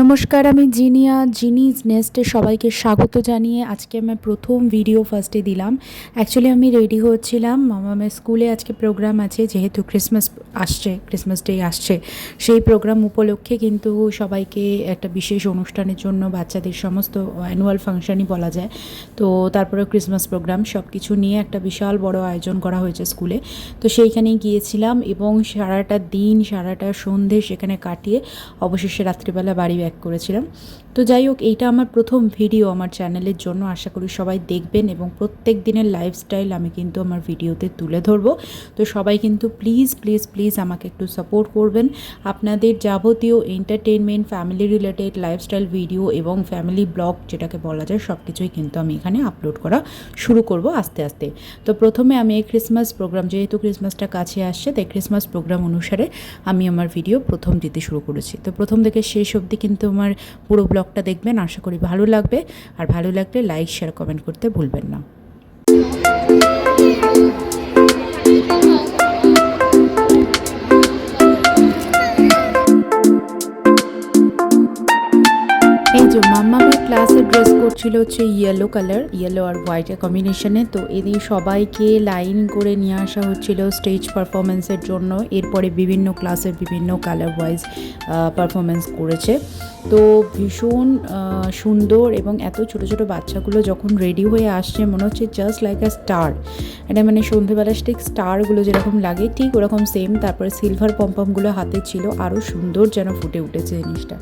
নমস্কার, আমি জিনিয়া, জিনিস নেস্টে সবাইকে স্বাগত জানিয়ে আজকে আমার প্রথম ভিডিও ফার্স্টে দিলাম। অ্যাকচুয়ালি আমি রেডি হচ্ছিলাম আমার স্কুলে আজকে প্রোগ্রাম আছে, যেহেতু ক্রিসমাস আসছে ক্রিসমাস ডে আসছে। সেই প্রোগ্রাম উপলক্ষে কিন্তু সবাইকে একটা বিশেষ অনুষ্ঠানের জন্য বাচ্চাদের সমস্ত অ্যানুয়াল ফাংশনই বলা যায়। তো তারপরে ক্রিসমাস প্রোগ্রাম সব কিছু নিয়ে একটা বিশাল বড় আয়োজন করা হয়েছে স্কুলে। তো সেইখানেই গিয়েছিলাম এবং সারাটা দিন, সারাটা সন্ধে সেখানে কাটিয়ে অবশেষে রাত্রিবেলা বাড়ি ব্যাক করেছিলাম। তো যাই হোক এইটা আমার প্রথম ভিডিও আমার চ্যানেলের জন্য। আশা করি সবাই দেখবেন এবং প্রত্যেক দিনের লাইফস্টাইল আমি কিন্তু আমার ভিডিওতে তুলে ধরবো। তো সবাই কিন্তু প্লিজ প্লিজ প্লিজ আমাকে একটু সাপোর্ট করবেন। আপনাদের যাবতীয় entertainment family related lifestyle video এবং ফ্যামিলি ব্লগ যেটাকে বলা যায় সব কিছুই কিন্তু আমি এখানে আপলোড করা শুরু করব আস্তে আস্তে। তো প্রথমে আমি এই ক্রিসমাস প্রোগ্রাম যেহেতু ক্রিসমাসটা কাছে আসছে, তাই ক্রিসমাস প্রোগ্রাম অনুসারে আমি আমার ভিডিও প্রথম দিতে শুরু করেছি। তো প্রথম থেকে শেষ অবধি কিন্তু আমার পুরো ব্লগটা দেখবেন, আশা করি ভালো লাগবে। আর ভালো লাগলে লাইক শেয়ার কমেন্ট করতে ভুলবেন না। করছিল হচ্ছে ইয়েলো কালার ইয়েলো আর হোয়াইটের কম্বিনেশনে তো এদের সবাইকে লাইন করে নিয়ে আসা হচ্ছিল স্টেজ পারফরমেন্সের জন্য। এরপরে বিভিন্ন ক্লাসের বিভিন্ন কালার ওয়াইজ পারফরমেন্স করেছে। তো ভীষণ সুন্দর এবং এত ছোট ছোট বাচ্চাগুলো যখন রেডি হয়ে আসছে, মনে হচ্ছে জাস্ট লাইক আ স্টার এটা মানে সন্ধেবেলা ঠিক স্টারগুলো যেরকম লাগে, ঠিক ওরকম সেম তারপরে সিলভার পম্পমগুলো হাতে ছিল। আরও সুন্দর যেন ফুটে উঠেছে জিনিসটা।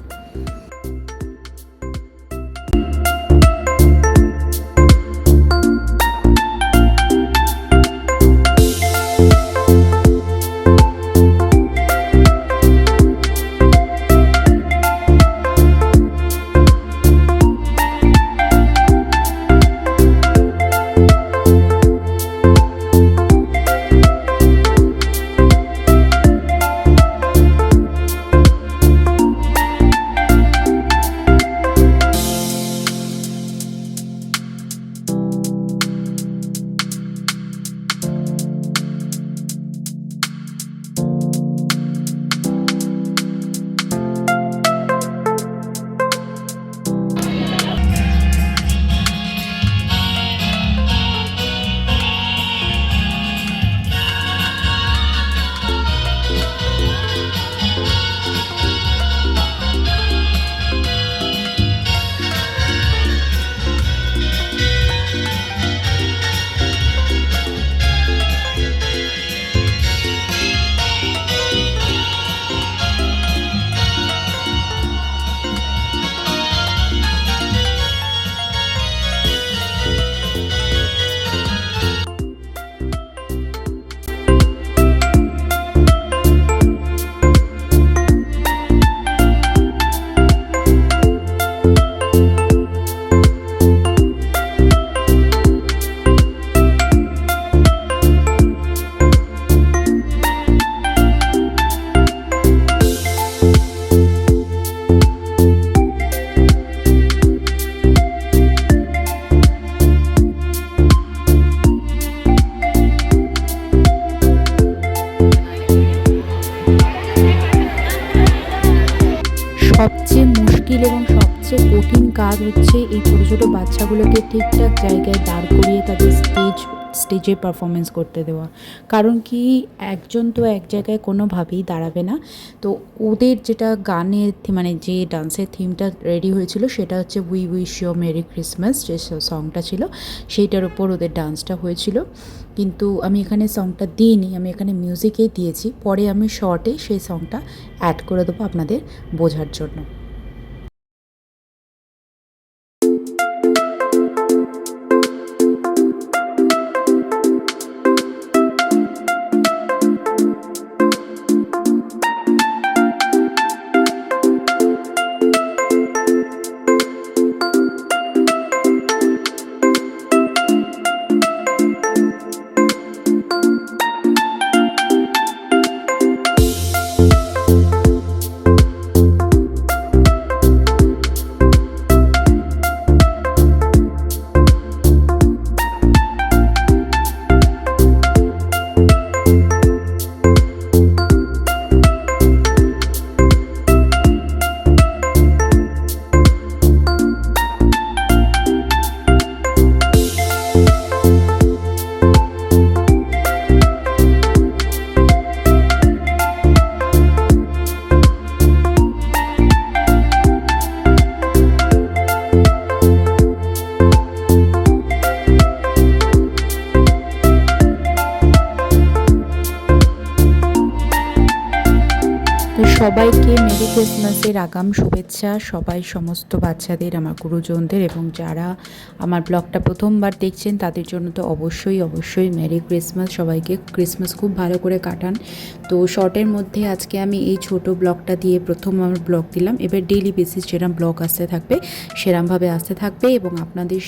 মুশকিল এবং সবচেয়ে কঠিন কাজ হচ্ছে এই ছোটো ছোটো বাচ্চাগুলোকে ঠিকঠাক জায়গায় দাঁড় করিয়ে তাদের স্টেজ স্টেজে পারফরমেন্স করতে দেওয়া। কারণ কি একজন তো এক জায়গায় কোনোভাবেই দাঁড়াবে না। তো ওদের যেটা গানের মানে যে ডান্সের থিমটা রেডি হয়েছিল সেটা হচ্ছে we wish you merry Christmas যে সংটা ছিল, সেইটার ওপর ওদের ডান্সটা হয়েছিল। কিন্তু আমি এখানে সংটা দিইনি, আমি এখানে মিউজিকেই দিয়েছি। পরে আমি শর্টে সেই সংটা অ্যাড করে দেবো আপনাদের বোঝার জন্য। সবাইকে মেরি ক্রিসমাসের আগাম শুভেচ্ছা। সবাই সমস্ত বাচ্চাদের, আমার গুরুজনদের এবং যারা আমার ব্লগটা প্রথমবার দেখছেন, তাদের জন্য তো অবশ্যই অবশ্যই মেরি ক্রিসমাস। সবাইকে ক্রিসমাস খুব ভালো করে কাটান। তো শর্টের মধ্যে আজকে আমি এই ছোট ব্লগটা দিয়ে প্রথম আমার ব্লগ দিলাম। এবার ডেইলি বেসিস যেরকম ব্লগ আসতে থাকবে, সেরমভাবে আসতে থাকবে এবং আপনাদের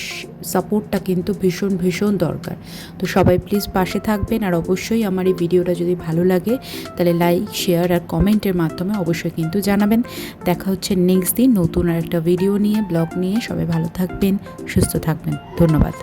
সাপোর্টটা কিন্তু ভীষণ ভীষণ দরকার। তো সবাই প্লিজ পাশে থাকবেন আর অবশ্যই আমার এই ভিডিওটা যদি ভালো লাগে, তাহলে লাইক, শেয়ার আর কমেন্টের মাধ্যমে অবশ্যই কিন্তু জানাবেন। দেখা হচ্ছে নেক্সট দিন নতুন আর একটা ভিডিও নিয়ে ব্লগ নিয়ে। সবাই ভালো থাকবেন, সুস্থ থাকবেন। ধন্যবাদ।